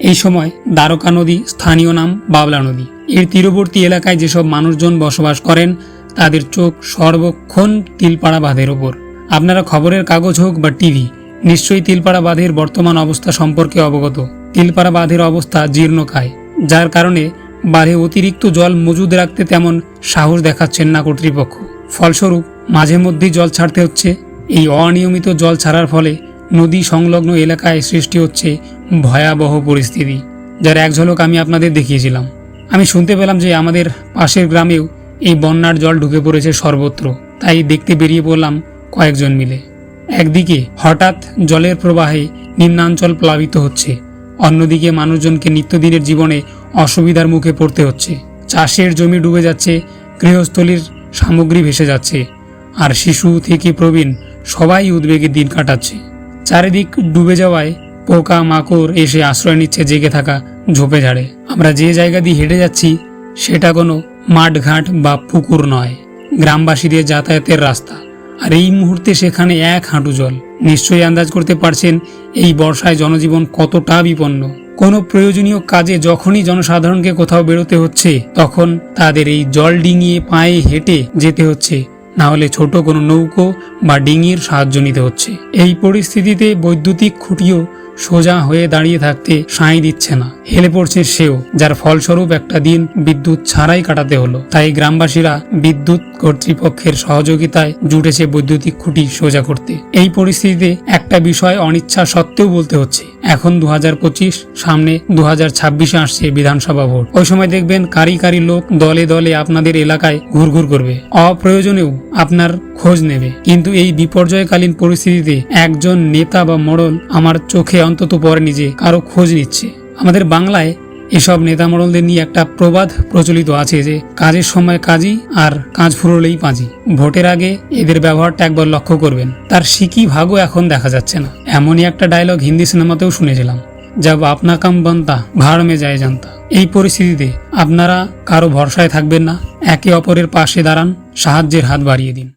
এই সময় দ্বারকা নদী স্থানীয় নাম বাবলা নদী। এর তীরবর্তী এলাকায় যেসব মানুষজন বসবাস করেন, তাদের চোখ সর্বক্ষণ তিলপাড়া বাঁধের ওপর। আপনারা খবরের কাগজ হোক বা টিভি, নিশ্চয়ই তিলপাড়া বাঁধের বর্তমান অবস্থা সম্পর্কে অবগত। তিলপাড়া বাঁধের অবস্থা জীর্ণকায়, যার কারণে বাঁধে অতিরিক্ত জল মজুদ রাখতে তেমন সাহস দেখাচ্ছেন না কর্তৃপক্ষ। ফলস্বরূপ মাঝে মধ্যেই জল ছাড়তে হচ্ছে। এই অনিয়মিত জল ছাড়ার ফলে নদী সংলগ্ন এলাকায় সৃষ্টি হচ্ছে ভয়াবহ পরিস্থিতি, যার এক ঝলক আমি আপনাদের দেখিয়েছিলাম। আমি শুনতে পেলাম যে আমাদের পাশের গ্রামেও এই বন্যার জল ঢুকে পড়েছে সর্বত্র। তাই দেখতে বেরিয়ে পড়লাম কয়েকজন মিলে। একদিকে হঠাৎ জলের প্রবাহে নিম্নাঞ্চল প্লাবিত হচ্ছে। অন্যদিকে মানুষজনকে নিত্যদিনের জীবনে অসুবিধার মুখে পড়তে হচ্ছে। চাষের জমি ডুবে যাচ্ছে, গৃহস্থলীর সামগ্রী ভেসে যাচ্ছে, আর শিশু থেকে প্রবীণ সবাই উদ্বেগে দিন কাটাচ্ছে। চারিদিক ডুবে যাওয়ায় পোকা মাকড় এসে আশ্রয় নিচ্ছে জেগে থাকা ঝোপে ঝাড়ে। আমরা যে জায়গা দিয়ে হেঁটে যাচ্ছি, সেটা কোনো মাঠঘাট বা পুকুর নয়। গ্রামবাসীদের যাতায়াতের রাস্তা। আর এই মুহূর্তে সেখানে এক হাঁটু জল। নিশ্চয়ই আন্দাজ করতে পারছেন এই বর্ষায় জনজীবন কতটা বিপন্ন। কোনো প্রয়োজনীয় কাজে যখনই জনসাধারণকে কোথাও বেরোতে হচ্ছে, তখন তাদের এই জল ডিঙিয়ে পায়ে হেঁটে যেতে হচ্ছে। না হলে ছোট কোনো নৌকো বা ডিঙির সাহায্য নিতে হচ্ছে। এই পরিস্থিতিতে বৈদ্যুতিক খুঁটিও সোজা হয়ে দাঁড়িয়ে থাকতে সাঁই দিচ্ছে না। হেলে পড়ছে সেও, যার ফলস্বরূপ একটা দিন বিদ্যুৎ ছাড়াই কাটাতে হলো। তাই গ্রামবাসীরা বিদ্যুৎ কর্তৃপক্ষের সহযোগিতায় জুটেছে বৈদ্যুতিক খুঁটি সোজা করতে। এই পরিস্থিতিতে একটা বিষয় অনিচ্ছা সত্ত্বেও বলতে হচ্ছে। এখন দু সামনে দু ছাব্বিশে আসছে বিধানসভা ভোট। ওই সময় দেখবেন কারি কারি লোক দলে দলে আপনাদের এলাকায় ঘুরঘুর করবে। অপ্রয়োজনেও আপনার খোঁজ নেবে। কিন্তু এই বিপর্যয়কালীন পরিস্থিতিতে একজন নেতা বা মডল আমার চোখে অন্তত পড়েনি যে কারও খোঁজ নিচ্ছে। আমাদের বাংলায় এসব নেতা মডলদের নিয়ে একটা প্রবাদ প্রচলিত আছে যে, কাজের সময় কাজই আর কাজ ফুরলেই পাঁজি। ভোটের আগে এদের ব্যবহারটা একবার লক্ষ্য করবেন। তার সিকি ভাগও এখন দেখা যাচ্ছে না। এমনই একটা ডায়লগ হিন্দি সিনেমাতেও শুনেছিলাম যাব আপনা কাম বান্তা ভাড় মে যায় জানতা। এই পরিস্থিতিতে আপনারা কারও ভরসায় থাকবেন না, একে অপরের পাশে দাঁড়ান, সাহায্যের হাত বাড়িয়ে দিন।